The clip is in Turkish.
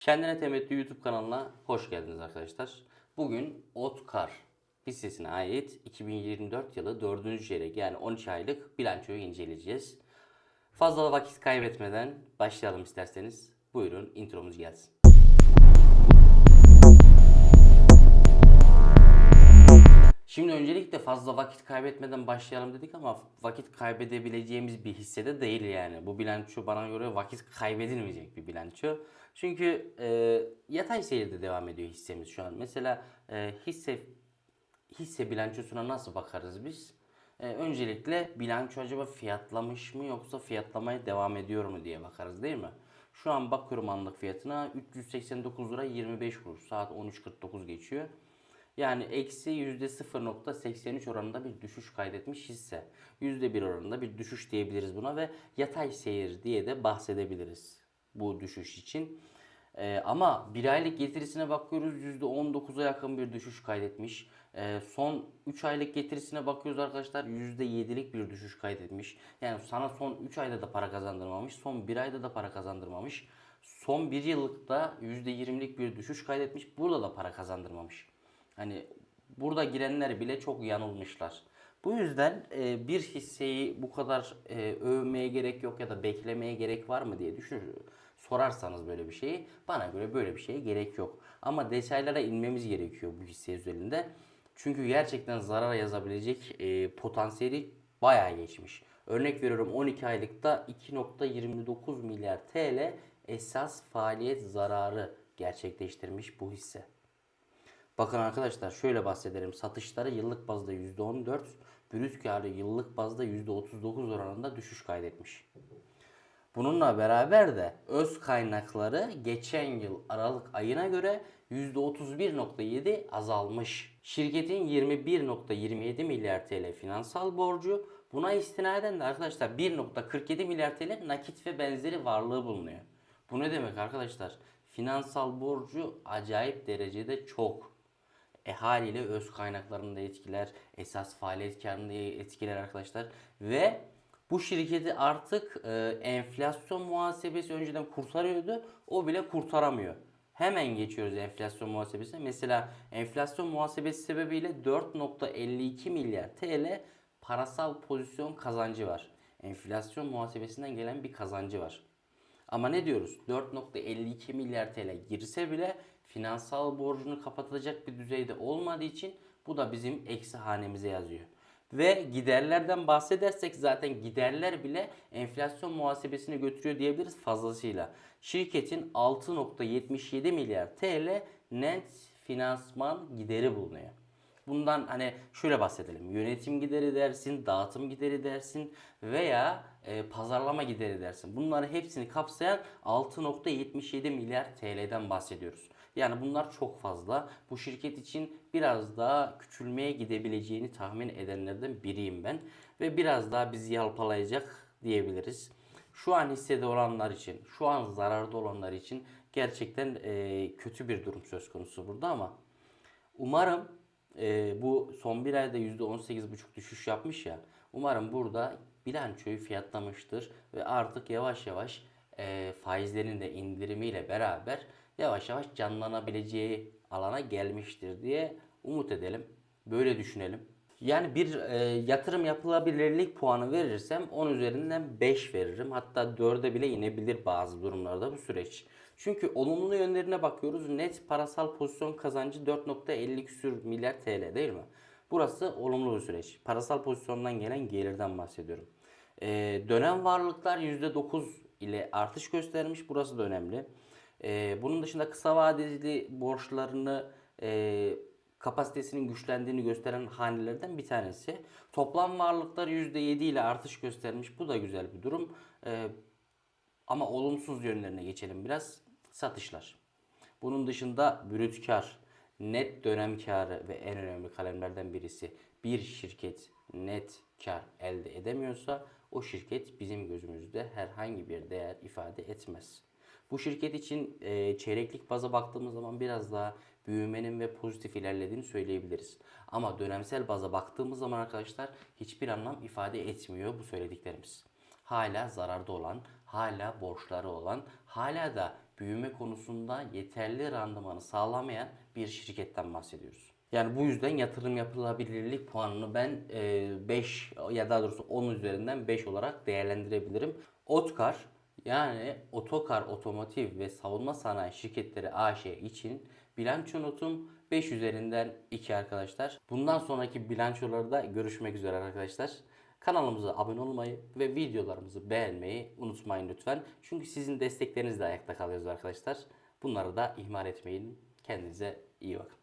Kendine Temettü YouTube kanalına hoş geldiniz arkadaşlar. Bugün Otkar hissesine ait 2024 yılı 4. çeyrek yani 13 aylık bilançoyu inceleyeceğiz. Fazla vakit kaybetmeden başlayalım isterseniz. Buyurun intromuz gelsin. Şimdi öncelikle fazla vakit kaybetmeden başlayalım dedik ama vakit kaybedebileceğimiz bir hissede değil yani. Bu bilanço bana göre vakit kaybedilmeyecek bir bilanço. Çünkü e, yatay seyirde devam ediyor hissemiz şu an. Mesela e, hisse hisse bilançosuna nasıl bakarız biz? E, öncelikle bilanço acaba fiyatlamış mı yoksa fiyatlamaya devam ediyor mu diye bakarız değil mi? Şu an bakıyorum anlık fiyatına 389 lira 25 kuruş. Saat 13.49 geçiyor. Yani eksi %0.83 oranında bir düşüş kaydetmiş hisse. %1 oranında bir düşüş diyebiliriz buna ve yatay seyir diye de bahsedebiliriz bu düşüş için. Ee, ama bir aylık getirisine bakıyoruz %19'a yakın bir düşüş kaydetmiş. Ee, son 3 aylık getirisine bakıyoruz arkadaşlar %7'lik bir düşüş kaydetmiş. Yani sana son 3 ayda da para kazandırmamış, son 1 ayda da para kazandırmamış. Son 1 yıllıkta %20'lik bir düşüş kaydetmiş. Burada da para kazandırmamış. Hani burada girenler bile çok yanılmışlar. Bu yüzden e, bir hisseyi bu kadar e, övmeye gerek yok ya da beklemeye gerek var mı diye düşün sorarsanız böyle bir şeyi bana göre böyle bir şeye gerek yok. Ama detaylara inmemiz gerekiyor bu hisse üzerinde. Çünkü gerçekten zarar yazabilecek e, potansiyeli bayağı geçmiş. Örnek veriyorum 12 aylıkta 2.29 milyar TL esas faaliyet zararı gerçekleştirmiş bu hisse. Bakın arkadaşlar şöyle bahsedelim. Satışları yıllık bazda %14, brüt karı yıllık bazda %39 oranında düşüş kaydetmiş. Bununla beraber de öz kaynakları geçen yıl Aralık ayına göre %31.7 azalmış. Şirketin 21.27 milyar TL finansal borcu, buna istinaden de arkadaşlar 1.47 milyar TL nakit ve benzeri varlığı bulunuyor. Bu ne demek arkadaşlar? Finansal borcu acayip derecede çok. E haliyle öz kaynaklarını da etkiler, esas faaliyet karını etkiler arkadaşlar. Ve bu şirketi artık e, enflasyon muhasebesi önceden kurtarıyordu. O bile kurtaramıyor. Hemen geçiyoruz enflasyon muhasebesine. Mesela enflasyon muhasebesi sebebiyle 4.52 milyar TL parasal pozisyon kazancı var. Enflasyon muhasebesinden gelen bir kazancı var. Ama ne diyoruz? 4.52 milyar TL girse bile finansal borcunu kapatacak bir düzeyde olmadığı için bu da bizim eksi hanemize yazıyor. Ve giderlerden bahsedersek zaten giderler bile enflasyon muhasebesini götürüyor diyebiliriz fazlasıyla. Şirketin 6.77 milyar TL net finansman gideri bulunuyor. Bundan hani şöyle bahsedelim. Yönetim gideri dersin, dağıtım gideri dersin veya e, pazarlama gideri dersin. Bunları hepsini kapsayan 6.77 milyar TL'den bahsediyoruz. Yani bunlar çok fazla. Bu şirket için biraz daha küçülmeye gidebileceğini tahmin edenlerden biriyim ben. Ve biraz daha bizi yalpalayacak diyebiliriz. Şu an hissede olanlar için, şu an zararda olanlar için gerçekten e, kötü bir durum söz konusu burada ama umarım e, bu son bir ayda %18,5 düşüş yapmış ya. Umarım burada bilançoyu fiyatlamıştır ve artık yavaş yavaş e, faizlerin de indirimiyle beraber yavaş yavaş canlanabileceği alana gelmiştir diye umut edelim. Böyle düşünelim. Yani bir e, yatırım yapılabilirlik puanı verirsem 10 üzerinden 5 veririm. Hatta 4'e bile inebilir bazı durumlarda bu süreç. Çünkü olumlu yönlerine bakıyoruz. Net parasal pozisyon kazancı 4.50 küsür milyar TL değil mi? Burası olumlu bir süreç. Parasal pozisyondan gelen gelirden bahsediyorum. E, dönem varlıklar %9 ile artış göstermiş. Burası da önemli. E, bunun dışında kısa vadeli borçlarını e, kapasitesinin güçlendiğini gösteren hanelerden bir tanesi. Toplam varlıklar %7 ile artış göstermiş. Bu da güzel bir durum. E, ama olumsuz yönlerine geçelim biraz. Satışlar. Bunun dışında brüt kar, net dönem karı ve en önemli kalemlerden birisi bir şirket net kar elde edemiyorsa o şirket bizim gözümüzde herhangi bir değer ifade etmez. Bu şirket için e, çeyreklik baza baktığımız zaman biraz daha büyümenin ve pozitif ilerlediğini söyleyebiliriz. Ama dönemsel baza baktığımız zaman arkadaşlar hiçbir anlam ifade etmiyor bu söylediklerimiz. Hala zararda olan, hala borçları olan, hala da büyüme konusunda yeterli randımanı sağlamayan bir şirketten bahsediyoruz. Yani bu yüzden yatırım yapılabilirlik puanını ben 5 ya daha doğrusu 10 üzerinden 5 olarak değerlendirebilirim. Otkar yani Otokar Otomotiv ve Savunma Sanayi Şirketleri AŞ için bilanço notum 5 üzerinden 2 arkadaşlar. Bundan sonraki bilançolarda görüşmek üzere arkadaşlar. Kanalımıza abone olmayı ve videolarımızı beğenmeyi unutmayın lütfen. Çünkü sizin desteklerinizle ayakta kalıyoruz arkadaşlar. Bunları da ihmal etmeyin. Kendinize iyi bakın.